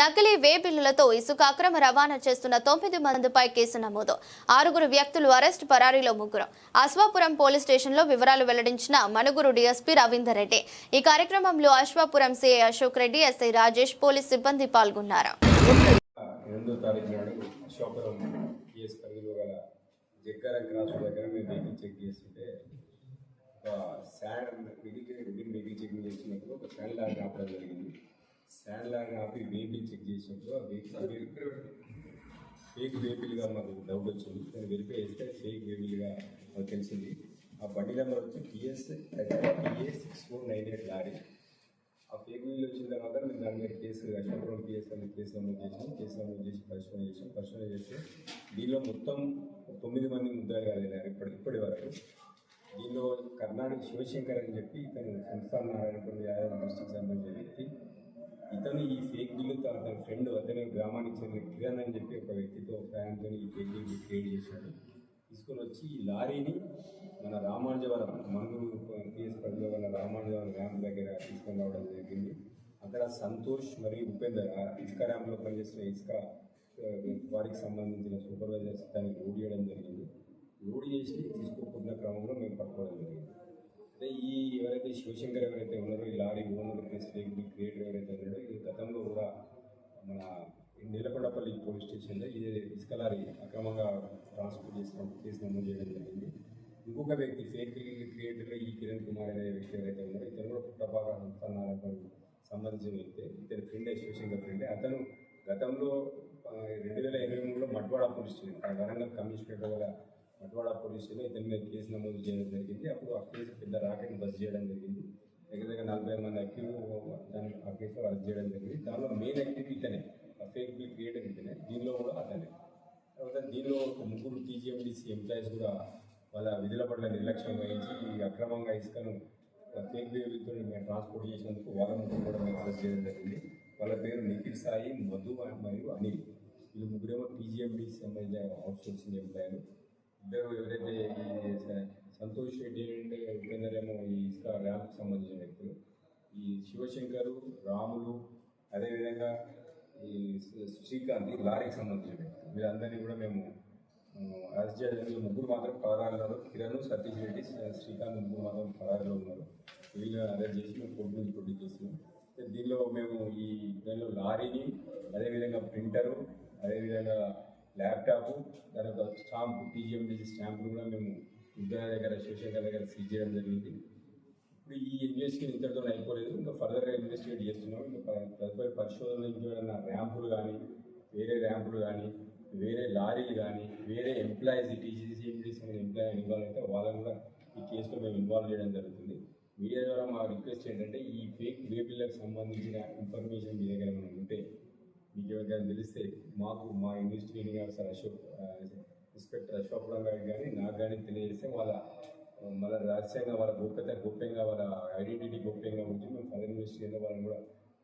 నకిలీ వే బిల్లులతో ఇసుక అక్రమ రవాణా చేస్తున్న తొమ్మిది మందిపై కేసు నమోదు. ఆరుగురు వ్యక్తులు అరెస్ట్ పరారీలో ముగ్గురు. అశ్వాపురం పోలీస్ స్టేషన్లో వివరాలు వెల్లడించిన మనుగురు డీఎస్పీ రవీందర్ రెడ్డి. ఈ కార్యక్రమంలో Ashwapuram CI Ashok Reddy SI Rajesh police సిబ్బంది పాల్గొన్నారు. జరిగింది. లాగ్ ఆపి వెహికల్ చెక్ చేసినప్పుడు ఆ వెహికల్ ఫేక్ వెహికల్గా మాకు డౌట్ వచ్చింది. దాన్ని వెరిఫై చేస్తే ఫేక్ వెహికల్గా మాకు తెలిసింది. ఆ బండి నెంబర్ వచ్చి PS PS six four nine eight lorry. ఆ ఫేక్ వీల్ వచ్చిన తర్వాత మేము దాని మీద కేసు అశోకపురం పిఎస్ అని కేసు నమోదు చేసాం కేసు నమోదు చేసి పరిశోధన చేసాం పరిశోధన చేస్తే దీనిలో మొత్తం తొమ్మిది మంది ముద్దాలు కాలేదు ఇప్పటి ఇప్పటి వరకు. దీనిలో కర్ణాటక శివశంకర్ అని చెప్పి ఇతను సంస్థాన నారాయణపల్లి యాదవ్ డిస్టిక్ సంబంధించిన వ్యక్తి. ఇతను ఈ ఫేక్ బిల్లుతో అతని ఫ్రెండ్ అతని గ్రామానికి చెందిన కిరణ్ అని చెప్పి ఒక వ్యక్తితో ఫ్యాన్తో ఈ ఫేక్ బిల్లు క్రియేట్ చేశాడు. తీసుకొని వచ్చి ఈ లారీని మన రామానుజవరం మనుగురు పిఎస్ పరిధిలో ఉన్న రామానుజవరం ర్యాంప్ దగ్గర తీసుకొని రావడం జరిగింది. అక్కడ సంతోష్ మరియు ఉపేందర్ ఇసుక ర్యాంప్లో పనిచేస్తున్న ఇసుక వారికి సంబంధించిన సూపర్వైజర్స్ దానికి లోడ్ చేయడం జరిగింది. లోడ్ చేసి తీసుకోకుండా క్రమంలో మేము పట్టుకోవడం జరిగింది. అంటే ఈ ఎవరైతే శివశంకర్ ఎవరైతే ఉన్నారో ఈ లారీ ఓనర్ ప్లస్ క్రియేటర్ ఎవరైతే ఉన్నారో ఈ గతంలో కూడా మన నీలకొండపల్లి పోలీస్ స్టేషన్లో ఇది ఇసుక లారీ అక్రమంగా ట్రాన్స్పోర్ట్ చేసిన కేసు నమోదు చేయడం జరిగింది. ఇంకొక వ్యక్తి ఫేక్ క్రియేటర్ ఈ కిరణ్ కుమార్ అనే వ్యక్తి ఎవరైతే ఉన్నారో ఇతను కూడా పుట్టపాక సంస్థానాలకు సంబంధించిన వ్యక్తి. ఇతని ఫ్రెండ్ శివశంకర్ ఫ్రెండే. అతను గతంలో రెండు వేల ఇరవై మూడులో మట్వాడ పోలీస్ స్టేషన్ ఆ వరంగల్ కమిషనర్ వల్ల మట్వాడ పోలీసులో ఇతని మీద కేసు నమోదు చేయడం జరిగింది. అప్పుడు ఆ కేసు పెద్ద రాకెట్ బస్ చేయడం జరిగింది. దగ్గర దగ్గర నలభై మంది అక్యూ దాన్ని ఆ కేసులో అరెస్ట్ చేయడం జరిగింది. దానిలో మెయిన్ యాక్టివిటీ ఇతనే. ఆ ఫేక్ బిల్ క్రియేటర్ ఇతనే. దీనిలో కూడా అతనే. తర్వాత దీనిలో ఒక ముగ్గురు టీజీఎండిసి ఎంప్లాయీస్ కూడా వాళ్ళ విధుల పట్ల నిర్లక్ష్యం వహించి ఈ అక్రమంగా ఇసుకను ఫేక్ బిల్తో మేము ట్రాన్స్పోర్ట్ చేసినందుకు వాళ్ళ ముగ్గురు కూడా మేము అరెస్ట్ చేయడం జరిగింది. వాళ్ళ పేరు నిఖిల్ సాయి మధు మరియు అనిల్. వీళ్ళు ముగ్గురేమో టీజీఎండిసి సంబంధించిన అవుట్సోర్సింగ్ ఎంప్లాయీలు ఇద్దరు ఎవరైతే ఈ సంతోష్ రెడ్డి అంటే ఉపేందరేమో ఈ ఇసుక ర్యాంప్కి సంబంధించిన వ్యక్తులు. ఈ శివశంకరు రాములు అదేవిధంగా ఈ శ్రీకాంత్ ఈ లారీకి సంబంధించిన వ్యక్తులు. వీళ్ళందరినీ కూడా మేము అరెస్ట్ చేయడం ముగ్గురు మాత్రం పరారులో ఉన్నారు. కిరణ్ సతీష్ రెడ్డి శ్రీకాంత్ ముగ్గురు మాత్రం పరారులో ఉన్నారు. వీళ్ళు అరెస్ట్ చేసి మేము కోర్టు నుంచి ప్రొడ్యూస్ చేస్తున్నాం. దీనిలో మేము ఈ దానిలో లారీని అదేవిధంగా ప్రింటరు అదేవిధంగా ల్యాప్టాప్ దాని ఒక స్టాంప్ టీజీఎండిసి స్టాంపులు కూడా మేము ఉద్యోగ దగ్గర శివశంకర్ దగ్గర సీజ్ చేయడం జరిగింది. ఇప్పుడు ఈ ఇన్వెస్టిగేషన్ ఇంతటితో అయిపోలేదు. ఇంకా ఫర్దర్గా ఇన్వెస్టిగేట్ చేస్తున్నాం. ఇంకా తదుపరి పరిశోధనలో ఇంకేమైనా ర్యాంపులు కానీ వేరే ర్యాంపులు కానీ వేరే లారీలు కానీ వేరే ఎంప్లాయీస్ టీజీసీఎండీస్ ఎంప్లాయీ ఇన్వాల్వ్ అయితే వాళ్ళని కూడా ఈ కేసులో మేము ఇన్వాల్వ్ చేయడం జరుగుతుంది. మీడియా ద్వారా మా రిక్వెస్ట్ ఏంటంటే ఈ ఫేక్ వేపిల్లకు సంబంధించిన ఇన్ఫర్మేషన్ మీ దగ్గర ఉంటే మీకు ఎవరికైనా తెలిస్తే మాకు మా investigating officer Ashok inspector Ashok గారికి కానీ నాకు కానీ తెలియజేస్తే వాళ్ళ మళ్ళీ రహస్యంగా వాళ్ళ గోప్యత గోప్యంగా వాళ్ళ ఐడెంటిటీ గోప్యంగా ఉంచి మేము ఫర్దర్ ఇన్వెస్టిగేషన్ వాళ్ళని కూడా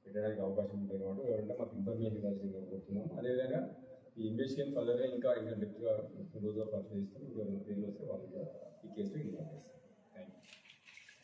పెట్టడానికి అవకాశం ఉంటుంది కాబట్టి ఎవరంటే మాకు ఇన్ఫర్మేషన్ ఇవ్వాల్సిందిగా కోరుతున్నాం అదేవిధంగా ఈ ఇన్వెస్టిగేషన్ ఫర్దర్గా ఇంకా ఇంకా డెప్త్గా రోజుగా పరిశీలిస్తాం ఎవరైనా పేర్లు వస్తే వాళ్ళు ఈ కేసులో ఇన్వాల్వ్